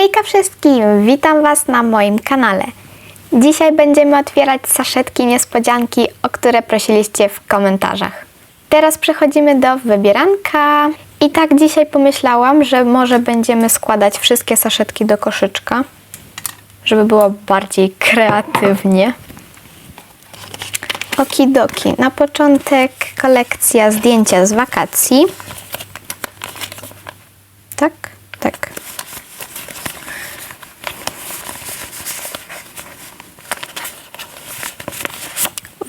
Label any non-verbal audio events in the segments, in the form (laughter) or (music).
Hejka wszystkim! Witam Was na moim kanale. Dzisiaj będziemy otwierać saszetki niespodzianki, o które prosiliście w komentarzach. Teraz przechodzimy do wybieranka. I tak dzisiaj pomyślałam, że może będziemy składać wszystkie saszetki do koszyczka, żeby było bardziej kreatywnie. Okidoki. Na początek kolekcja zdjęcia z wakacji. Tak, tak.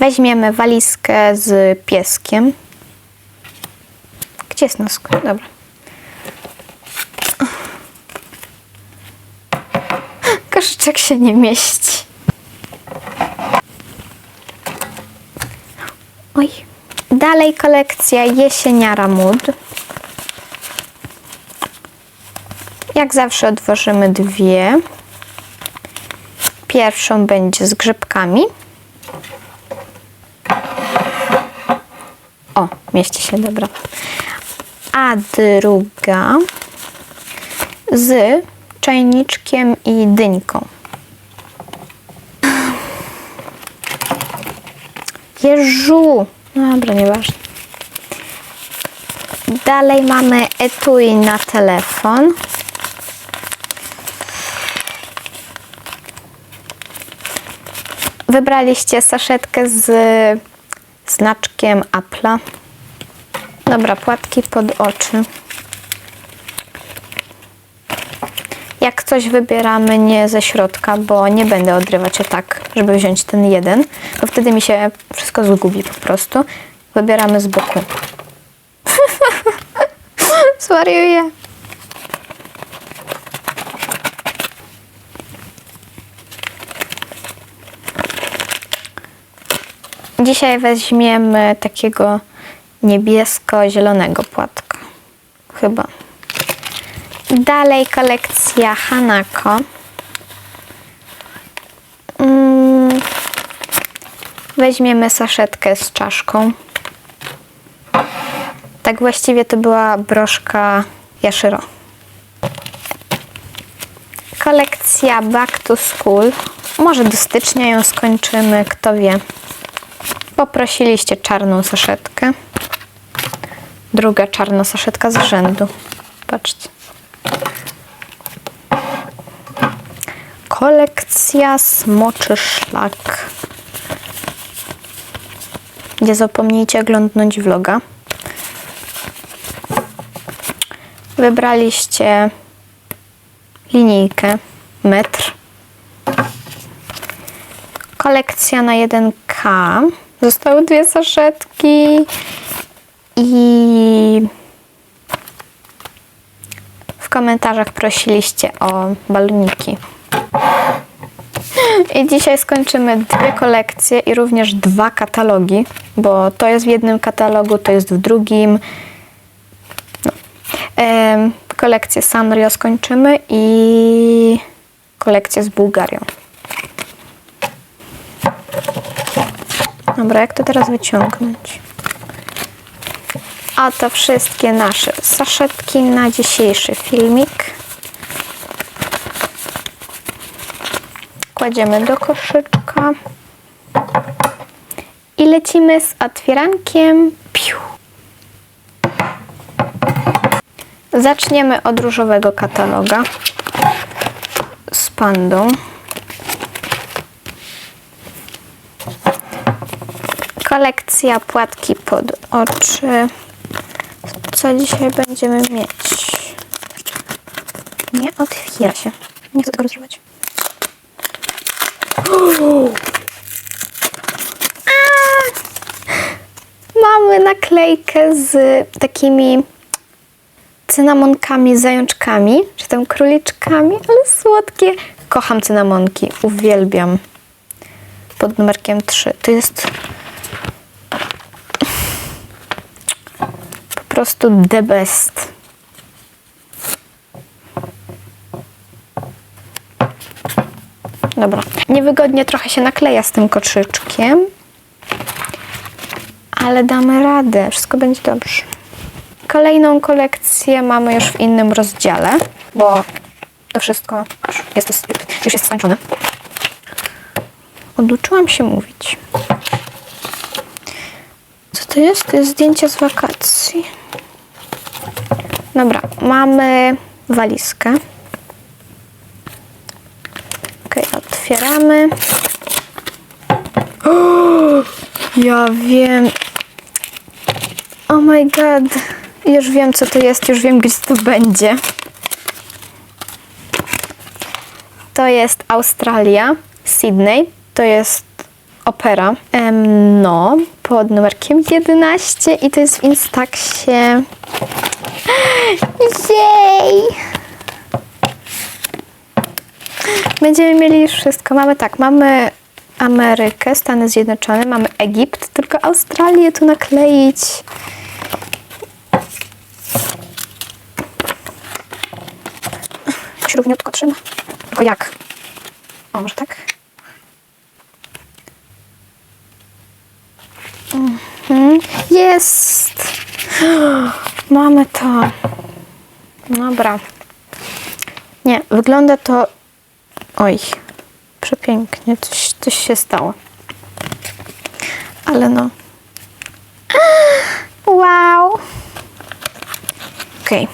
Weźmiemy walizkę z pieskiem. Gdzie jest nosk? Dobra. Koszyczek się nie mieści. Oj. Dalej kolekcja jesieniara mód. Jak zawsze otworzymy dwie. Pierwszą będzie z grzybkami. O, mieści się, dobra. A druga z czajniczkiem i dyńką. Jeżu! No Dobra, nieważne. Dalej mamy etui na telefon. Wybraliście saszetkę z znaczkiem Apple'a. Dobra, płatki pod oczy. Jak coś wybieramy nie ze środka, bo nie będę odrywać o tak, żeby wziąć ten jeden, bo wtedy mi się wszystko zgubi po prostu. Wybieramy z boku. (laughs) Zwariuję. Dzisiaj weźmiemy takiego niebiesko-zielonego płatka. Chyba. Dalej kolekcja Hanako. Mm, Weźmiemy saszetkę z czaszką. Tak właściwie to była broszka Yashiro. Kolekcja Back to School. Może do stycznia ją skończymy, kto wie. Poprosiliście czarną saszetkę. Druga czarna saszetka z rzędu. Patrzcie. Kolekcja Smoczy Szlak. Nie zapomnijcie oglądnąć vloga. Wybraliście linijkę metr. Kolekcja na 1K. Zostały dwie saszetki i w komentarzach prosiliście o baloniki. I dzisiaj skończymy dwie kolekcje i również dwa katalogi, bo to jest w jednym katalogu, to jest w drugim. No. Kolekcję Sanrio skończymy i kolekcję z Bułgarią. Dobra, jak to teraz wyciągnąć? A to wszystkie nasze saszetki na dzisiejszy filmik. Kładziemy do koszyczka. I lecimy z otwierankiem. Piu. Zaczniemy od różowego kataloga z pandą. Kolekcja płatki pod oczy. Co dzisiaj będziemy mieć? Nie otwiera się. Nie chcę tego rozrywać. (gasps) Mamy naklejkę z takimi cynamonkami, zajączkami, czy tam króliczkami, ale słodkie. Kocham cynamonki, uwielbiam. Pod numerkiem 3. To jest prostu the best. Dobra. Niewygodnie trochę się nakleja z tym koczyczkiem, ale damy radę. Wszystko będzie dobrze. Kolejną kolekcję mamy już w innym rozdziale, bo To wszystko jest, już jest skończone. Oduczyłam się mówić. Co to jest? To jest zdjęcie z wakacji. Dobra, mamy walizkę. Okej, otwieramy. O, ja wiem. Oh my god. Już wiem, co to jest, już wiem, gdzie to będzie. To jest Australia, Sydney. To jest opera. No, pod numerkiem 11 i to jest w Instaxie. Jej! Będziemy mieli już wszystko. Mamy tak, mamy Amerykę, Stany Zjednoczone, mamy Egipt, tylko Australię tu nakleić. się równiutko trzyma. Tylko jak? O, może tak? Mhm. Jest! Mamy to. Dobra. Nie, wygląda to... Oj, przepięknie. Coś, coś się stało. Ale no... (gasps) Wow! Okej.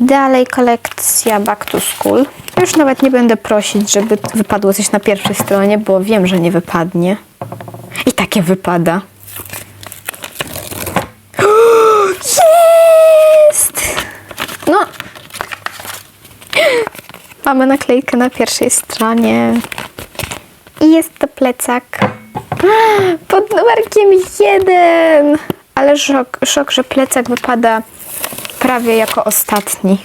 Dalej kolekcja Back to School. Już nawet nie będę prosić, żeby wypadło coś na pierwszej stronie, bo wiem, że nie wypadnie. I takie wypada. Jest! No. Mamy naklejkę na pierwszej stronie. I jest to plecak (gasps) pod numerkiem jeden. Ale szok, szok, że plecak wypada prawie jako ostatni.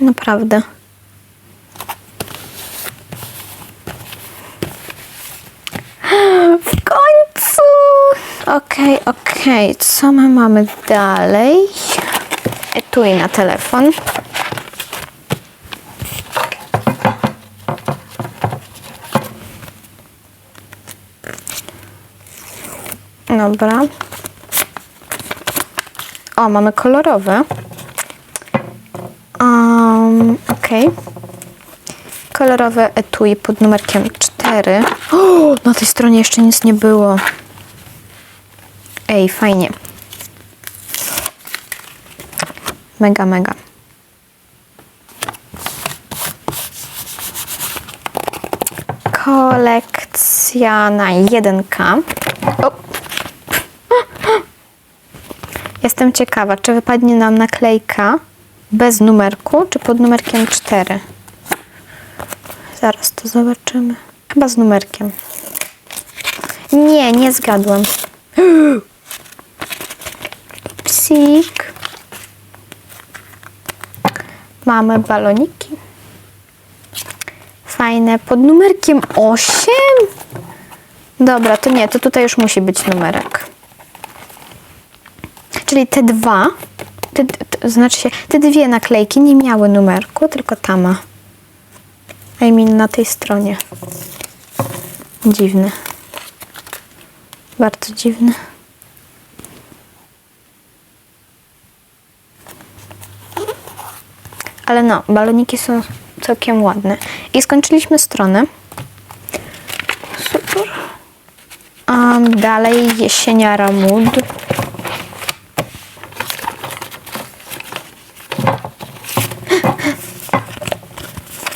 Naprawdę. (gasps) W końcu! Okej, okej. Co my mamy dalej? Etui na telefon. Dobra. O, mamy kolorowe. Um, okej. Kolorowe etui pod numerkiem 4. O, na tej stronie jeszcze nic nie było. Ej, fajnie. Mega, mega. Kolekcja na 1K. O. Jestem ciekawa, czy wypadnie nam naklejka bez numerku, czy pod numerkiem 4. Zaraz to zobaczymy. Chyba z numerkiem. Nie, nie zgadłem. (gasps) Psik. Mamy baloniki. Fajne. Pod numerkiem 8? Dobra, to nie, to tutaj już musi być numerek. Czyli te dwa, te, znaczy się, te dwie naklejki nie miały numerku, tylko ta ma. I mean na tej stronie. Dziwne. Bardzo dziwne. Ale no, baloniki są całkiem ładne. I skończyliśmy stronę. Super. Um, dalej jesieniara mood.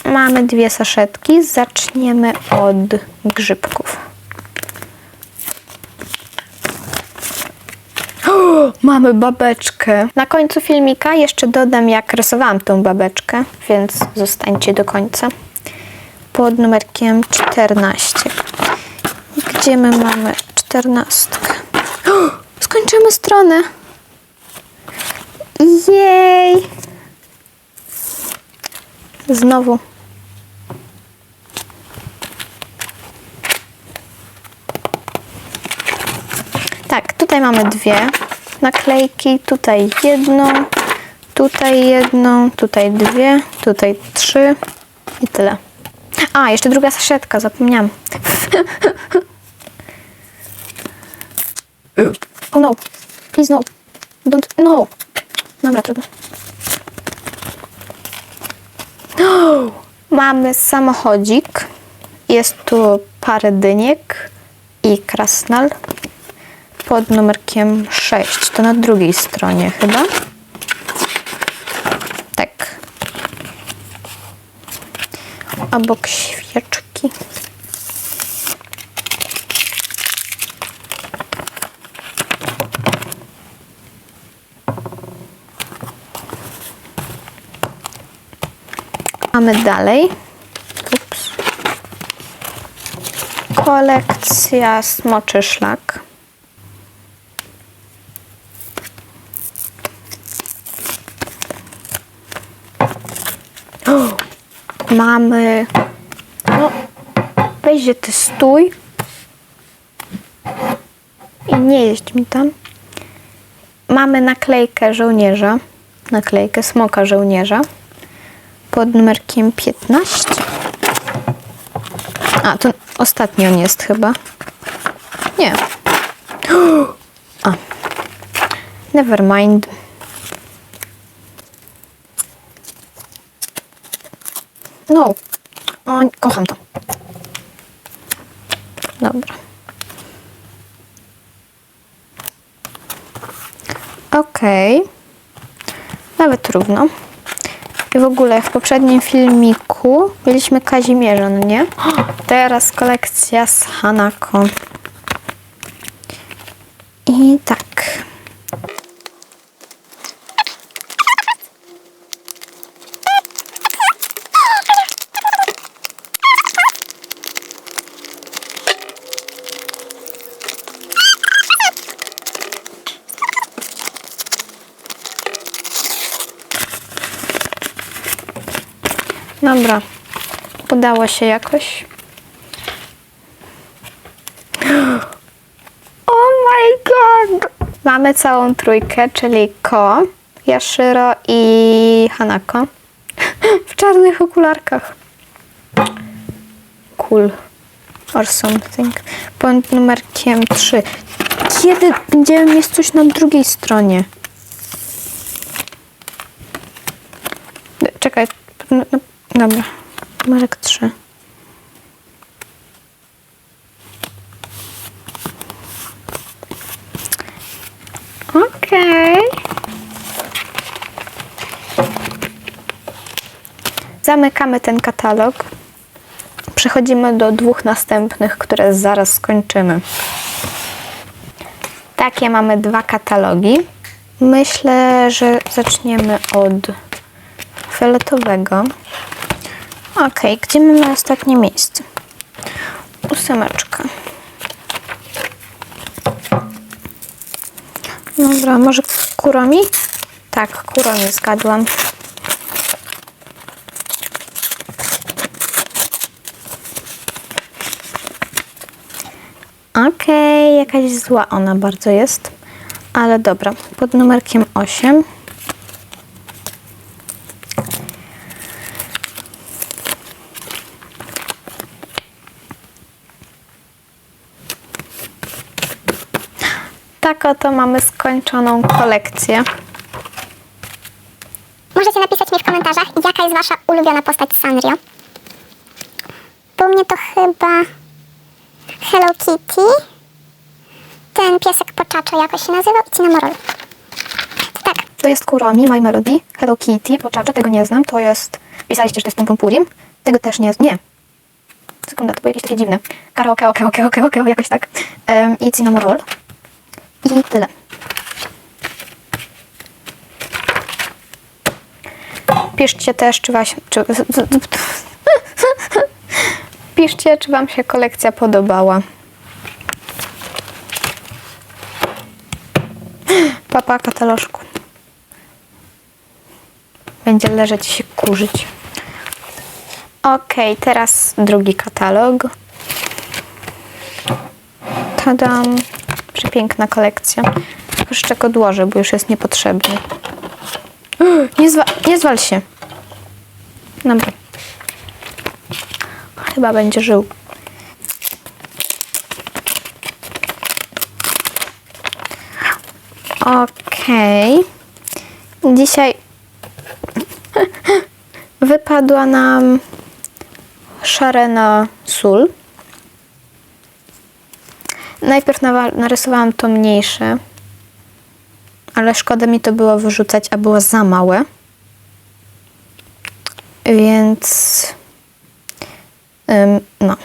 Mamy dwie saszetki. Zaczniemy od grzybków. O, mamy babeczkę. Na końcu filmika jeszcze dodam, jak rysowałam tą babeczkę, więc zostańcie do końca. Pod numerkiem 14. Gdzie my mamy 14? O, skończymy stronę. Jej! Znowu. Tak, tutaj mamy dwie naklejki, tutaj jedną, tutaj jedną, tutaj dwie, tutaj trzy i tyle. A, jeszcze druga saszetka, zapomniałam. (laughs) oh no, please no, don't, no. Dobra, trudno. Oh, (gasps) mamy samochodzik. Jest tu parę dyniek i krasnal pod numerkiem 6. To na drugiej stronie chyba. Tak. Obok świeczki. Mamy dalej. Ups. Kolekcja smoczy szlak. O, Mamy. No, ty stój. I nie jeźdź mi tam. Mamy naklejkę żołnierza. Naklejkę smoka żołnierza pod numerkiem 15. A, to ostatni on jest chyba. Nie. (gasps) A. Never mind. No. O, kocham to. Dobra. Okej. Nawet równo. I w ogóle w poprzednim filmiku mieliśmy Kazimierza, no nie? Teraz kolekcja z Hanako. I tak. Dobra. Udało się jakoś. (gasps) Oh my god! Mamy całą trójkę, czyli Ko, Yashiro i Hanako. (laughs) W czarnych okularkach. Cool. Or something. Pod numerkiem 3. Kiedy będziemy mieć coś na drugiej stronie? Czekaj. No, no, dobra. Numerek 3. Okej. Zamykamy ten katalog. Przechodzimy do dwóch następnych, które zaraz skończymy. Takie mamy dwa katalogi. Myślę, że zaczniemy od fioletowego. Ok, gdzie mamy ostatnie miejsce? Ósemeczka. Dobra, może kuromi? Tak, kuromi zgadłam. Okej, jakaś zła ona bardzo jest. Ale dobra, pod numerkiem 8. Tak oto mamy skończoną kolekcję. Możecie napisać mi w komentarzach, jaka jest wasza ulubiona postać Sanrio. U mnie to chyba Hello Kitty, ten piesek poczaczo jakoś się nazywał i Cinnamoroll. Tak, To jest Kuromi, My Melody, Hello Kitty, Poczacza, tego nie znam. To jest, pisaliście, że to jest Pum Pum Purim. Tego też nie znam. Nie. Sekunda, to było jakieś takie dziwne. Karaoke, oke, oke, oke, oke, jakoś tak. Um, I Cinnamon I tyle. Piszcie też, czy was... Czy, (laughs) piszcie, czy wam się kolekcja podobała. Papa katalożku. Będzie leżeć i się kurzyć. Ok, teraz drugi katalog. Tadam. Przepiękna kolekcja. Go odłożę, bo już jest niepotrzebny. (gasps) Nie, zwa nie zwal się. Dobra. Chyba będzie żył. Okej. Dzisiaj (laughs) wypadła nam szare na sól. Najpierw narysowałam to mniejsze, ale szkoda mi to było wyrzucać, a było za małe. Więc ym, no.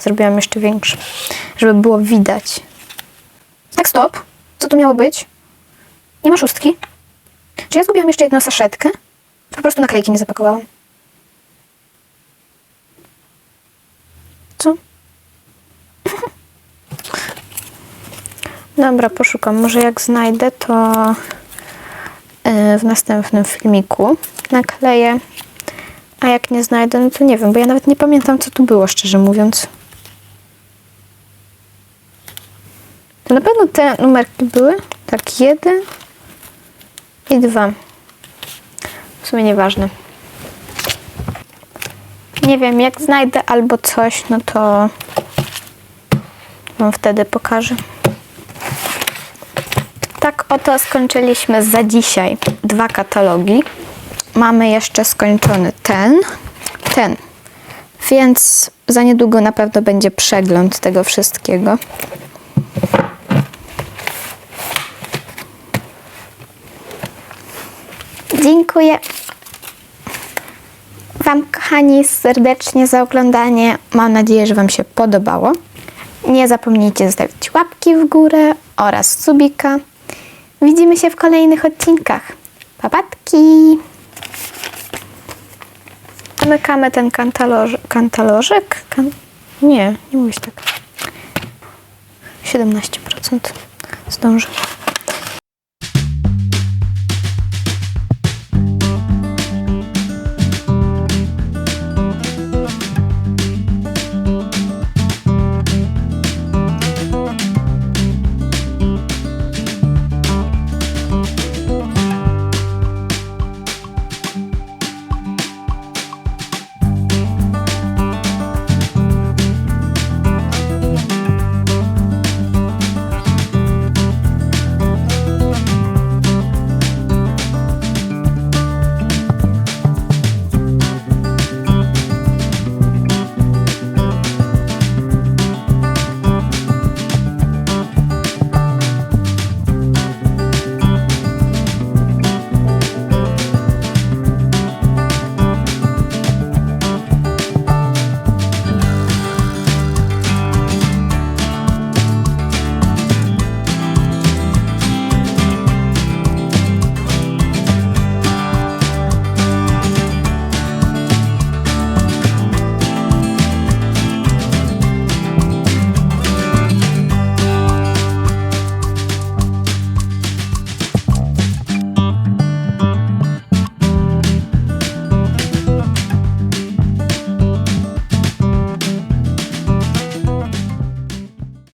Zrobiłam jeszcze większe, żeby było widać. Tak, stop. Co tu miało być? Nie ma szóstki? Czy ja zgubiłam jeszcze jedną saszetkę? Po prostu naklejki nie zapakowałam? Dobra, poszukam. Może jak znajdę, to yy, w następnym filmiku nakleję. A jak nie znajdę, no to nie wiem, bo ja nawet nie pamiętam, co tu było, szczerze mówiąc. To na pewno te numerki były? Tak, jeden i dwa. W sumie nieważne. Nie wiem, jak znajdę albo coś, no to wam wtedy pokażę. Tak oto skończyliśmy za dzisiaj dwa katalogi. Mamy jeszcze skończony ten, ten. Więc za niedługo na pewno będzie przegląd tego wszystkiego. Dziękuję Wam, kochani, serdecznie za oglądanie. Mam nadzieję, że Wam się podobało. Nie zapomnijcie zostawić łapki w górę oraz subika. Widzimy się w kolejnych odcinkach. Papatki! Zamykamy ten kantalożek. Kan... Nie, nie mówisz tak. 17% zdążę.